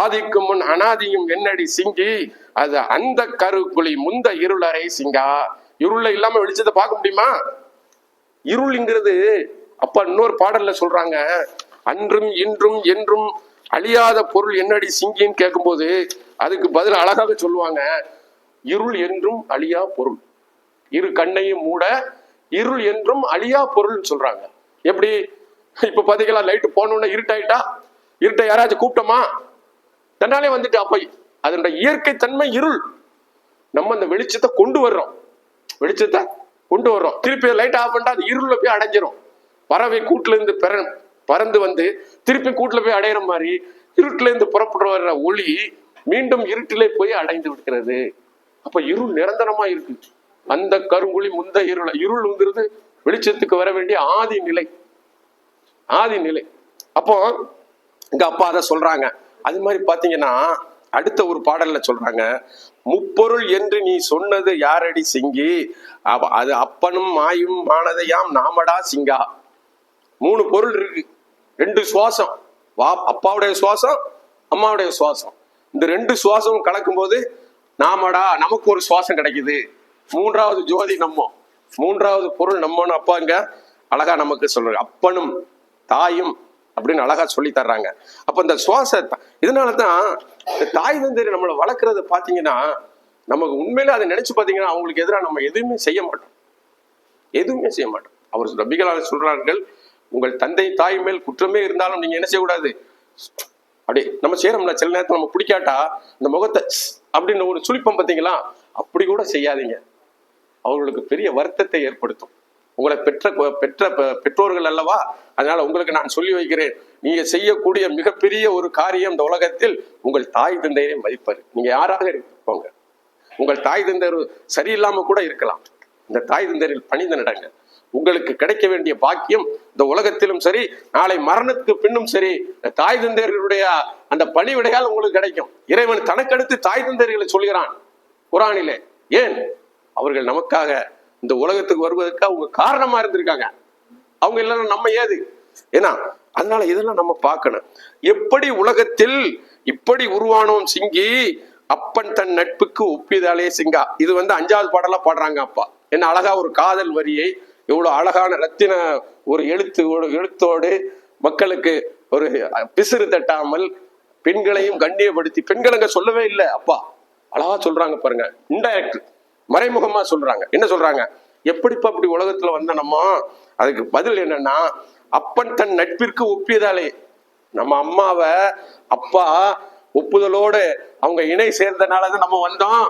ஆதிக்கும் முன் அனாதியும் என்னடி சிங்கி? அது அந்த கருக்குழி முந்த இருளரை சிங்கா? இருள இல்லாம வெளிச்சத்தை பார்க்க முடியுமா? இருள்ங்கிறது அப்ப இன்னொரு பாடல்ல சொல்றாங்க அன்றும் இன்றும் என்றும் அழியாத பொருள் என்னடி சிங்கின்னு கேட்கும்போது அதுக்கு பதில் அழகாக சொல்லுவாங்க இருள் என்றும் அழியா பொருள். இரு கண்ணையும் மூட இருள் என்றும் அழியா பொருள்னு சொல்றாங்க. எப்படி? இப்ப பாத்தீங்களா லைட்டு போனோம்னா இருட்டாயிட்டா? இருட்டை யாராச்சும் கூப்பிட்டோமா? தன்னாலே வந்துட்டு அப்ப அதனுடைய இயற்கை தன்மை இருள். நம்ம அந்த வெளிச்சத்தை கொண்டு வர்றோம். வெளிச்சத்தை கொண்டு வர்றோம். திருப்பி லைட் ஆஃப் பண்ணிட்டா அது இருள போய் அடைஞ்சிரும். பறவை கூட்டுல இருந்து பெற பறந்து வந்து திருப்பி கூட்டுல போய் அடையிற மாதிரி இருட்டுல இருந்து புறப்பட்டு வர்ற ஒளி மீண்டும் இருட்டிலே போய் அடைந்து விடுகிறது. அப்ப இருள் நிரந்தரமா இருக்கு. அந்த கருங்குழி முந்த இருள் இருள்ங்கிறது வெளிச்சத்துக்கு வர வேண்டிய ஆதி நிலை ஆதி நிலை அப்போ இங்க அப்பா அதை சொல்றாங்க. அது மாதிரி பாத்தீங்கன்னா அடுத்த ஒரு பாடல்ல சொல்றாங்க முப்பொருள் என்று நீ சொன்னது யாரடி சிங்கி? அது அப்பனும் மாயும் மானதையாம் நாமடா சிங்கா? மூணு பொருள் இருக்கு. ரெண்டு சுவாசம். வா அப்பாவுடைய சுவாசம் அம்மாவுடைய சுவாசம். இந்த ரெண்டு சுவாசமும் கலக்கும்போது நாமடா நமக்கு ஒரு சுவாசம் கிடைக்குது. மூன்றாவது ஜோதி நம்ம. மூன்றாவது பொருள் நம்மன்னு அப்பாங்க அழகா நமக்கு சொல்றாங்க அப்பனும் தாயும் அப்படின்னு அழகா சொல்லி தர்றாங்க. அப்ப இந்த சுவாச இதனால தான் இந்த தாய் தந்தையர் நம்மளை வளர்க்கறத பாத்தீங்கன்னா நமக்கு உண்மையில அதை நினைச்சு பாத்தீங்கன்னா அவங்களுக்கு எதிராக நம்ம எதுவுமே செய்ய மாட்டோம். எதுவுமே செய்ய மாட்டோம். அவர் ரபிகளால் சொல்றார்கள் உங்கள் தந்தை தாய் மேல் குற்றமே இருந்தாலும் நீங்க என்ன செய்யக்கூடாது? அப்படி நம்ம செய்யறோம்ல சில நேரத்தில் நம்ம பிடிக்காட்டா இந்த முகத்தை அப்படின்னு ஒரு சுளிப்பம் பார்த்தீங்களா அப்படி கூட செய்யாதீங்க. அவர்களுக்கு பெரிய வருத்தத்தை ஏற்படுத்தும். உங்களை பெற்ற பெற்ற பெற்றோர்கள் அல்லவா? அதனால உங்களுக்கு நான் சொல்லி வைக்கிறேன். நீங்க செய்யக்கூடிய மிகப்பெரிய ஒரு காரியம் இந்த உலகத்தில் உங்கள் தாய் தந்தையரை மதிப்பாரு நீங்க யாராக இருப்போங்க உங்கள் தாய் தந்தையர் சரியில்லாம கூட இருக்கலாம். இந்த தாய் தந்தையில் பணிந்து நடங்க. உங்களுக்கு கிடைக்க வேண்டிய பாக்கியம் இந்த உலகத்திலும் சரி நாளை மரணத்துக்கு பின்னும் சரி இந்த தாய் தந்தையர்களுடைய அந்த பணிவிடையால் உங்களுக்கு கிடைக்கும். இறைவன் தனக்கடுத்து தாய் தந்தையர்களை சொல்கிறான் குரானிலே. ஏன்? அவர்கள் நமக்காக இந்த உலகத்துக்கு வருவதற்கு அவங்க காரணமா இருந்திருக்காங்க. அவங்க இல்லைன்னா நம்ம ஏது? ஏன்னா அதனால இதெல்லாம் நம்ம பார்க்கணும். எப்படி உலகத்தில் இப்படி உருவானோம் சிங்கி அப்பன் தன் நட்புக்கு ஒப்பிதாலே சிங்கா. இது வந்து அஞ்சாவது பாடலா பாடுறாங்க அப்பா. என்ன அழகா ஒரு காதல் வரியை இவ்வளவு அழகான ரத்தின ஒரு எழுத்து ஒரு எழுத்தோடு மக்களுக்கு ஒரு பிசிறு தட்டாமல் பெண்களையும் கண்ணியப்படுத்தி பெண்கள் அங்க சொல்லவே இல்லை அப்பா. அழகா சொல்றாங்க பாருங்க இன்டைரக்ட் மறைமுகமா சொல்றாங்க. என்ன சொல்றாங்க? எப்படிப்பா அப்படி உலகத்துல வந்தனமோ நம்ம அதுக்கு பதில் என்னன்னா அப்பன் தன் நட்பிற்கு ஒப்பியதாலே. நம்ம அம்மாவை அப்பா ஒப்புதலோடு அவங்க இணை சேர்ந்தனாலதான் நம்ம வந்தோம்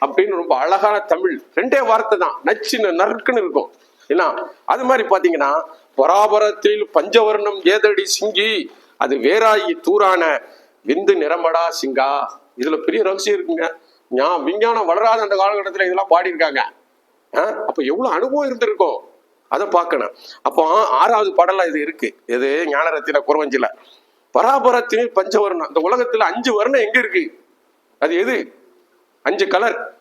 அப்படின்னு ரொம்ப அழகான தமிழ். ரெண்டே வார்த்தை தான். நச்சுன்னு நறுக்குன்னு இருக்கும். என்ன அது மாதிரி பாத்தீங்கன்னா பராபரத்தில் பஞ்சவர்ணம் ஏதடி சிங்கி அது வேறாயி தூரான விந்து நிறமடா சிங்கா. இதுல பெரிய ரகசியம் இருக்குங்க. ஞா- விஞ்ஞானம் வளராத அந்த காலகட்டத்தில் இதெல்லாம் பாடியிருக்காங்க. ஆ? எவ்வளோ அனுபவம் இருந்திருக்கும்? அதை பார்க்கணும். அப்போ ஆறாவது பாடலா இது இருக்கு. இது ஞானரத்தின குறவஞ்சில பராபரத்தில் பஞ்சவர்ணம். இந்த உலகத்துல அஞ்சு வர்ணம் எங்க இருக்கு? அது எது? அஞ்சு கலர்.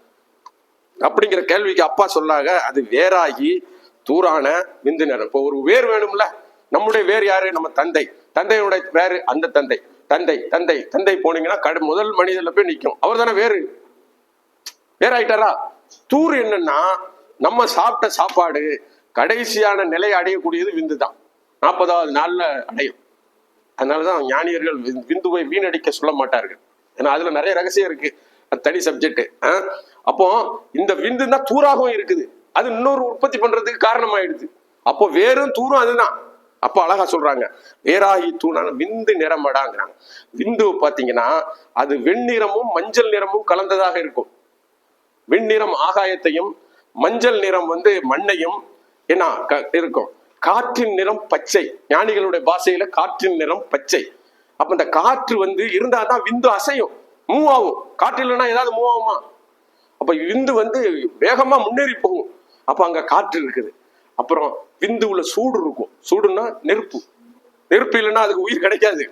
அப்படிங்கிற கேள்விக்கு அப்பா சொல்லாக அது வேறாகி தூரான விந்து இப்போ ஒரு வேர் வேணும்ல? நம்முடைய வேர் யாரு? நம்ம தந்தை. தந்தையுடைய வேறு அந்த தந்தை. தந்தை தந்தை. தந்தை போனீங்கன்னா கடு முதல் மனிதர்ல போய் நிற்கும் அவர் தானே வேறு. வேறாயிட்டாரா தூர் என்னன்னா நம்ம சாப்பிட்ட சாப்பாடு கடைசியான நிலை அடையக்கூடியது விந்து தான் நாற்பதாவது நாள்ல அடையும். அதனாலதான் ஞானியர்கள் வி- விந்துவை வீணடிக்க சொல்ல மாட்டார்கள். ஏன்னா அதுல நிறைய ரகசியம் இருக்கு. அது தனி சப்ஜெக்ட் அப்போ இந்த விந்து தான் தூராகவும் இருக்குது. அது இன்னொரு உற்பத்தி பண்றதுக்கு காரணமாயிடுது. அப்போ வேறும் தூரும் அதுதான். அப்போ அழகா சொல்றாங்க. வேறாகி தூணான விந்து நிறமடாங்கிறாங்க. விந்து பாத்தீங்கன்னா அது வெண்ணிறமும் மஞ்சள் நிறமும் கலந்ததாக இருக்கும். வெண்ணிறம் ஆகாயத்தையும் மஞ்சள் நிறம் வந்து மண்ணையும் என்ன க- இருக்கும். காற்றின் நிறம் பச்சை. ஞானிகளுடைய பாஷையில காற்றின் நிறம் பச்சை. அப்ப இந்த காற்று வந்து இருந்தாதான் விந்து அசையும் மூவ் ஆகும் காற்று இல்லைன்னா ஏதாவது மூவ் ஆகுமா அப்ப விந்து வந்து வேகமா முன்னேறி போகும். அப்ப அங்க காற்று இருக்குது. அப்புறம் விந்து உள்ள சூடு இருக்கும். சூடுன்னா நெருப்பு. நெருப்பு இல்லைன்னா அதுக்கு உயிர் கிடைக்காது.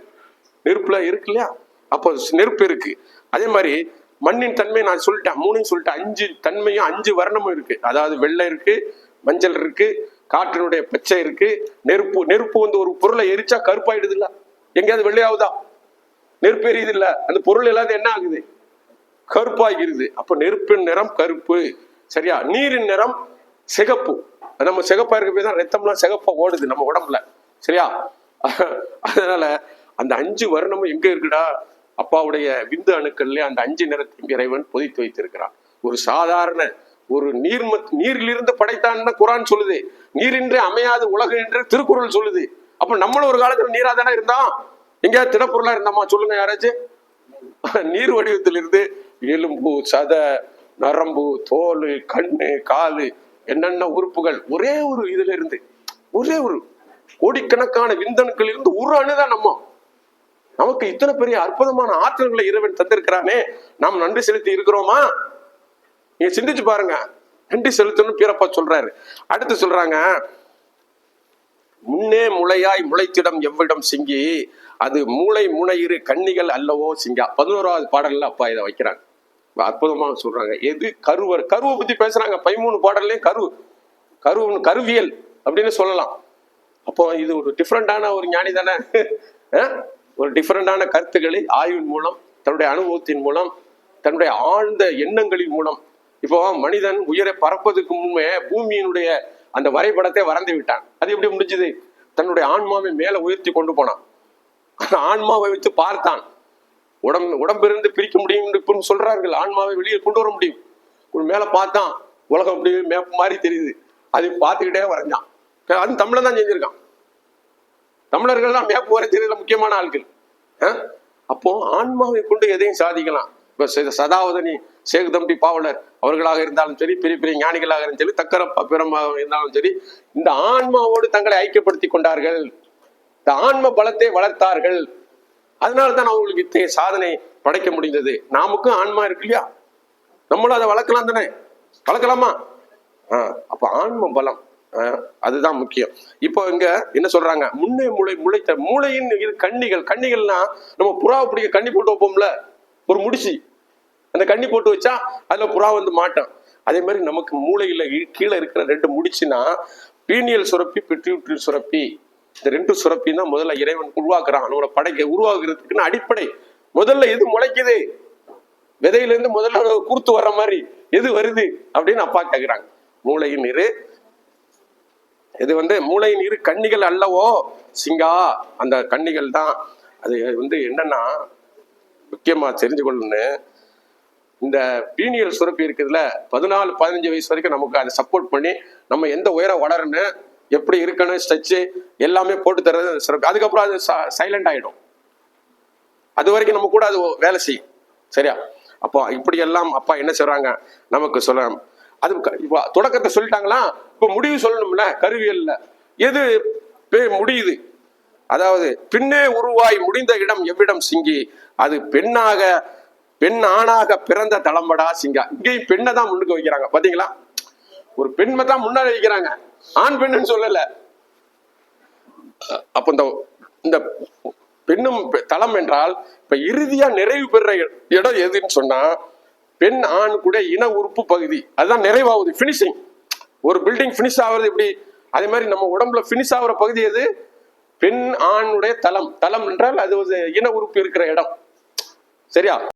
நெருப்புல இருக்கு இல்லையா? அப்போ நெருப்பு இருக்கு. அதே மாதிரி மண்ணின் தன்மை நான் சொல்லிட்டேன் மூணையும் சொல்லிட்டேன். அஞ்சு தன்மையும் அஞ்சு வர்ணமும் இருக்கு. அதாவது வெள்ளை இருக்கு மஞ்சள் இருக்கு காற்றினுடைய பச்சை இருக்கு நெருப்பு நெருப்பு வந்து ஒரு பொருளை எரிச்சா கருப்பாயிடுது இல்ல எங்கேயாவது வெள்ளையாவதா? நெருப்பு எரியுது இல்ல அந்த பொருள் இல்லாத என்ன ஆகுது? கருப்பாகிறது அப்ப நெருப்பின் நிறம் கருப்பு. சரியா? நீரின் நிறம் சிகப்பு. நம்ம சிகப்பா இருக்க போய் தான். ரத்தம்லாம் சிகப்பா ஓடுது நம்ம உடம்புல. சரியா? அதனால அந்த அஞ்சு வருணமும் எங்க இருக்குடா? அப்பாவுடைய விந்து அணுக்கள்ல அந்த அஞ்சு நிறத்தையும் இறைவன் பொதித்து வைத்திருக்கிறான். ஒரு சாதாரண ஒரு நீர்ம நீரிலிருந்து படைத்தான்னு குரான் சொல்லுது. நீரின்றி அமையாது உலகம் என்று திருக்குறள் சொல்லுது. அப்ப நம்மளும் ஒரு காலத்துல நீரா தானே இருந்தோம்? எங்கேயாவது திடப்பொருளா இருந்தோமா? சொல்லுங்க யாராச்சும் நீர் வடிவத்திலிருந்து எலும்பு சத நரம்பு தோல் கண்ணு காலு என்னென்ன உறுப்புகள் ஒரே ஒரு இதுல இருந்து ஒரே ஒரு கோடிக்கணக்கான விந்தணுக்கள் இருந்து ஒரு அணுதான் நம்ம. நமக்கு இத்தனை பெரிய அற்புதமான ஆற்றல்களை இறைவன் தந்திருக்கிறானே நாம் நன்றி செலுத்தி இருக்கிறோமா? நீங்க சிந்திச்சு பாருங்க. நன்றி செலுத்தணும் பீரப்பா சொல்றாரு. அடுத்து சொல்றாங்க முன்னே முளையாய் முளைத்திடம் எவ்விடம் சிங்கி அது மூளை முனையிரு கன்னிகள் அல்லவோ சிங்கா. பதினோராவது பாடல்ல அப்பா இதை வைக்கிறாங்க. அற்புதமாக சொல்றாங்க. எது கருவர்? கருவை பத்தி பேசுறாங்க. பதிமூணு பாடல்லே கரு கருவுன்னு கருவியல் அப்படின்னு சொல்லலாம். அப்போ இது ஒரு டிஃப்ரெண்டான ஒரு ஞானி தானே. ஒரு டிஃப்ரெண்டான கருத்துக்களை ஆய்வின் மூலம் தன்னுடைய அனுபவத்தின் மூலம் தன்னுடைய ஆழ்ந்த எண்ணங்களின் மூலம் இப்போ மனிதன் உயிரை பறப்பதுக்கு முன்னே பூமியினுடைய அந்த வரைபடத்தை வரைந்து விட்டான். அது எப்படி முடிஞ்சது? தன்னுடைய ஆன்மாவை மேலே உயர்த்தி கொண்டு போனான். அந்த ஆன்மாவை வைத்து பார்த்தான். உடம்பு உடம்பிலிருந்து பிரிக்க முடியும் என்று சொல்றார்கள். ஆன்மாவை வெளியே கொண்டு வர முடியும். மேலே பார்த்தான். உலகம் அப்படியே மேப் மாதிரி தெரியுது. அதை பார்த்துக்கிட்டே வரைஞ்சான். அது தமிழன் தான் செஞ்சிருக்கான். தமிழர்கள் தான் மேப் வரைஞ்சதுல முக்கியமான ஆட்கள் அப்போ ஆன்மாவை கொண்டு எதையும் சாதிக்கலாம். இப்ப சதாவதனி சதாவதனி சேகுதம்பி பாவலர் அவர்களாக இருந்தாலும் சரி பெரிய பெரிய ஞானிகளாக இருந்தாலும் சரி தக்கர பிரமாக இருந்தாலும் சரி இந்த ஆன்மாவோடு தங்களை ஐக்கியப்படுத்தி கொண்டார்கள். இந்த ஆன்ம பலத்தை வளர்த்தார்கள். அதனால தான் அவங்களுக்கு இத்தகைய சாதனை படைக்க முடிந்தது. நாமுக்கும் ஆன்மா இருக்கு இல்லையா? நம்மளும் அதை வளர்க்கலாம் தானே? வளர்க்கலாமா? ஆஹ் அப்ப ஆன்ம பலம். அதுதான் முக்கியம். இப்போ இங்க என்ன சொல்றாங்க? முன்னே மூளை முளைத்த மூளையின் இரு கண்ணிகள் கண்ணிகள்னா நம்ம புறாவை பிடிக்க கண்ணி போட்டு வைப்போம்ல? ஒரு முடிச்சு. அந்த கண்ணி போட்டு வச்சா அதுல புறா வந்து மாட்டோம். அதே மாதிரி நமக்கு மூளையில கீழே இருக்கிற ரெண்டு முடிச்சுன்னா பீனியல் சுரப்பி பிட்யூட்ரி சுரப்பி. இந்த ரெண்டு சுரப்பி தான் முதல்ல இறைவன் உருவாக்குறான். நம்மளை படைக்க உருவாக்குறதுக்குன்னு அடிப்படை. முதல்ல எது முளைக்குது? விதையில இருந்து முதல்ல கூர்த்து வர்ற மாதிரி எது வருது? அப்படின்னு அப்பா கேக்குறாங்க. மூளையின் இரு இது வந்து மூளை நீர் கண்ணிகள் அல்லவோ சிங்கா அந்த கண்ணிகள் தான். அது வந்து என்னன்னா முக்கியமா தெரிஞ்சு கொள்ளணும் இந்த பீனியல் சுரப்பி இருக்குதுல பதினாலு பதினஞ்சு வயசு வரைக்கும் நமக்கு அதை சப்போர்ட் பண்ணி நம்ம எந்த உயரம் வளரணும் எப்படி இருக்கணும் ஸ்ட்ரெச்சு எல்லாமே போட்டு தர்றது அந்த சுரப்பி. அதுக்கப்புறம் அது சைலண்ட் ஆயிடும். அது வரைக்கும் நம்ம கூட அது வேலை செய்யும். சரியா? அப்போ இப்படி எல்லாம் அப்பா என்ன சொல்றாங்க? நமக்கு சொல்ல அது இப்போ தொடக்கத்தை சொல்லிட்டாங்களா? இப்போ முடிவு சொல்லணும்ல கருவியல்ல. எது முடியுது? அதாவது பின்னே உருவாய் முடிந்த இடம் எவ்விடம் சிங்கி? அது பெண்ணாக பெண் ஆணாக பிறந்த தளம்படா சிங்கா? இங்கேயும் பெண்ணை தான் முன்னுக்கு வைக்கிறாங்க. பாத்தீங்களா? ஒரு பெண்மை தான் முன்னாடி வைக்கிறாங்க. ஆண் பெண்ணுன்னு சொல்லல. அப்ப இந்த இந்த பெண்ணும் தளம் என்றால் இப்ப இறுதியா நிறைவு பெற இடம் எதுன்னு சொன்னா பெண் ஆண் கூட இன உறுப்பு பகுதி. அதுதான் நிறைவாகுது. ஃபினிஷிங் ஒரு பில்டிங் ஃபினிஷ் ஆகுறது எப்படி? அதே மாதிரி நம்ம உடம்புல ஃபினிஷ் ஆகுற பகுதி எது? பெண் ஆணுடைய தளம். தளம் என்றால் அது இன உறுப்பு இருக்கிற இடம். சரியா?